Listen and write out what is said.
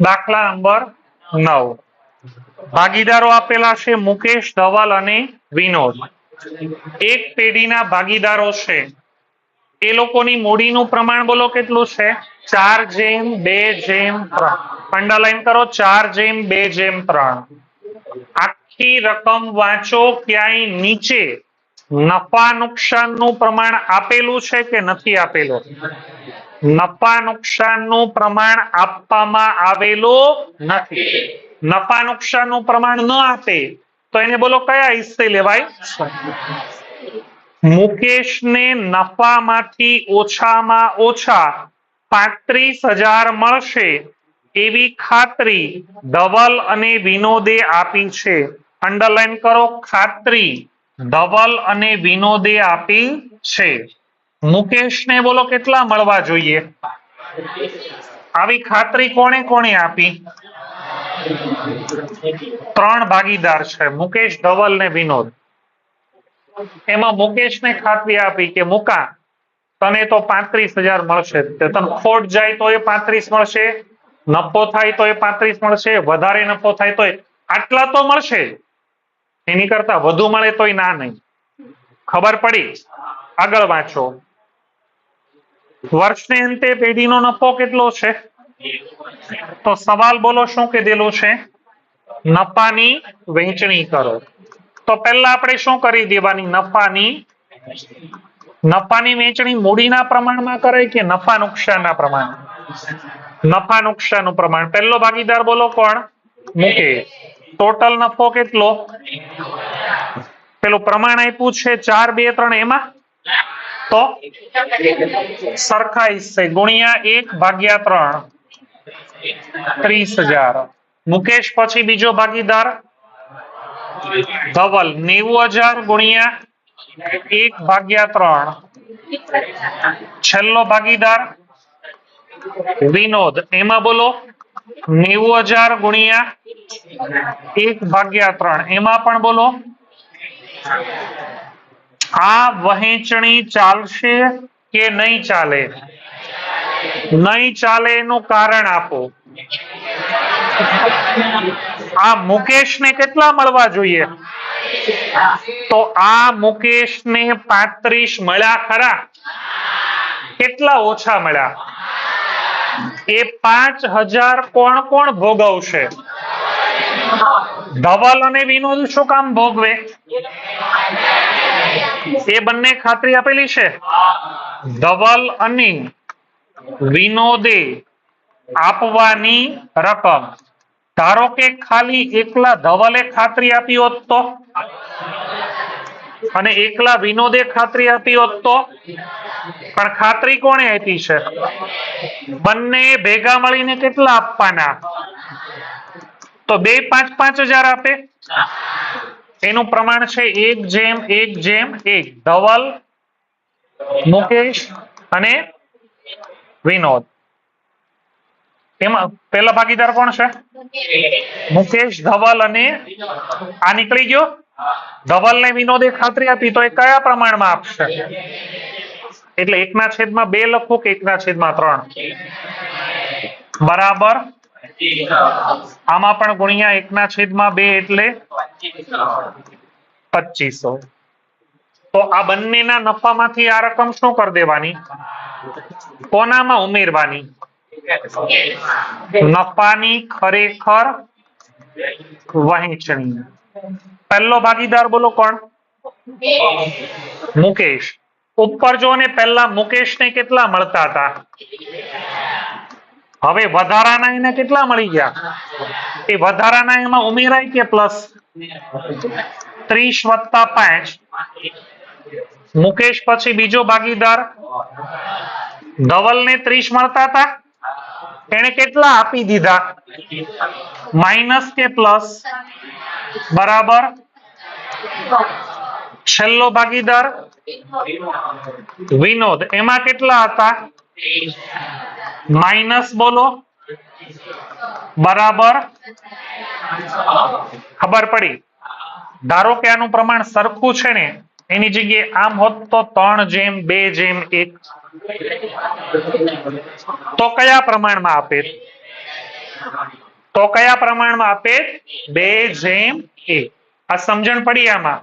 દાખલા નંબર નવ. ભાગીદારો આપેલા છે મુકેશ ધવલ અને વિનોદ. એક પેઢીના ભાગીદારો છે. એ લોકોની મૂડીનું પ્રમાણ બોલો કેટલું છે? ચાર જેમ, બે જેમ, ત્રણ. અંડરલાઈન કરો, ચાર જેમ, બે જેમ, ત્રણ. આખી રકમ વાંચો, ક્યાંય નીચે. નફા નુકસાનનું પ્રમાણ આપેલું છે કે નથી આપેલું? નફા નુકસાનનું પ્રમાણ આપવામાં આવેલું નથી. નફા નુકસાનનું પ્રમાણ ન આપે તો એને બોલો કયા હિસ્સે લેવાય? મુકેશને નફામાંથી ઓછામાં ઓછા પાંત્રીસ હજાર મળશે એવી ખાતરી ધવલ અને વિનોદે આપી છે. અંડરલાઈન કરો, ખાતરી ધવલ અને વિનોદે આપી છે. મુકેશને બોલો કેટલા મળવા જોઈએ? આવી ખાતરી કોણે કોણે આપી? ત્રણ ભાગીદાર છે, મુકેશ ધવલ ને વિનોદ. એમાં મુકેશને ખાતરી આપી કે, મુકા, તને તો પાંત્રીસ હજાર મળશે. તને ખોટ જાય તો એ પાંત્રીસ મળશે, નફો થાય તો એ પાંત્રીસ મળશે, વધારે નફો થાય તો આટલા તો મળશે. એની કરતા વધુ મળે તોય ના નહીં. ખબર પડી? આગળ વાંચો. વર્ષને અંતે પેઢીનો નફો કેટલો છે? તો સવાલ બોલો શું કીધેલું છે? નફાની વહેંચણી કરો. તો પહેલા આપણે શું કરી દેવાની? નફાની નફાની વેચણી મૂડીના પ્રમાણમાં કરે કે નફા નુકસાનના પ્રમાણ? નફા નુકસાનનું પ્રમાણ. પહેલો ભાગીદાર બોલો કોણ? મૂકે ટોટલ નફો કેટલો? પેલું પ્રમાણ આપ્યું છે ચાર, બે, ત્રણ, એમાં? તો સરખા હિસ્સે ગુણ્યા એક ભાગ્યા ત્રણ. ત્રીસ હજાર. મુકેશ પછી બીજો ભાગીદાર? ધવલ. નેવું હજાર ગુણ્યા એક ભાગ્યા ત્રણ. છેલ્લો ભાગીદાર? વિનોદ. એમાં બોલો. નેવું હજાર ગુણ્યા એક ભાગ્યા ત્રણ. એમાં પણ બોલો. આ વહેંચણી ચાલશે કે નહીં ચાલે? નહીં ચાલે એનું કારણ આપો. આ મુકેશને કેટલા મળવા જોઈએ? તો આ મુકેશને પાંત્રીસ મળ્યા ખરા? કેટલા ઓછા મળ્યા? એ પાંચ હજાર કોણ કોણ ભોગવશે? ધવલ અને વિનોદ શું કામ ભોગવે? એ બંને ખાતરી આપેલી છે. ધવલ અને વિનોદે આપવાની રકમ. ધારો કે ખાલી એકલા ધવલે ખાતરી આપી હોત તો? અને એકલા વિનોદે ખાતરી આપી હોત તો? પણ ખાતરી કોણે આપી છે? બંને ભેગા મળીને કેટલા આપવાના? તો બે પાંચ પાંચ હજાર આપે? એનું પ્રમાણ છે એક જેમ એક જેમ, એક. ધવલ, મુકેશ અને વિનોદ. એમાં પેલા ભાગીદાર કોણ છે? મુકેશ, ધવલ અને આ નીકળી ગયો? ધવલ ને વિનોદે ખાતરી આપી, તો એ કયા પ્રમાણમાં આપશે? એટલે એકના છેદમાં બે લખો કે એકના છેદમાં ત્રણ? બરાબર. આમાં પણ ગુણ્યા એકના છેદમાં બે એટલે પચીસો. તો આ બંનેના નફામાંથી આ રકમ શું કરી દેવાની? કોનામાં ઉમેરવાની? નફાની ખરેખર વહેંચણી. પહેલો ભાગીદાર બોલો કોણ? મુકેશ. ઉપર જો ને પહેલા મુકેશ ને કેટલા મળતા હતા? હવે વધારાના એને કેટલા મળી ગયા? એ વધારાના એમાં ઉમેરાય કે પ્લસ ત્રીસ વત્તા પાંચ. મુકેશ પછી બીજો ભાગીદાર. ધવલને ત્રીસ મળતા હતા. એને કેટલા આપી દીધા? માઇનસ કે પ્લસ બરાબર. છેલ્લો ભાગીદાર. વિનોદ. એમાં કેટલા હતા? માઇનસ બોલો. બરાબર. ખબર પડી. ધારો કે આનું પ્રમાણ સરખું છે ને, એની જગ્યાએ આમ હોત તો ત્રણ જેમ, બે જેમ, એક. તો કયા પ્રમાણમાં આપે તો કયા પ્રમાણમાં આપે બે જેમ, એક. આ સમજણ પડી આમાં?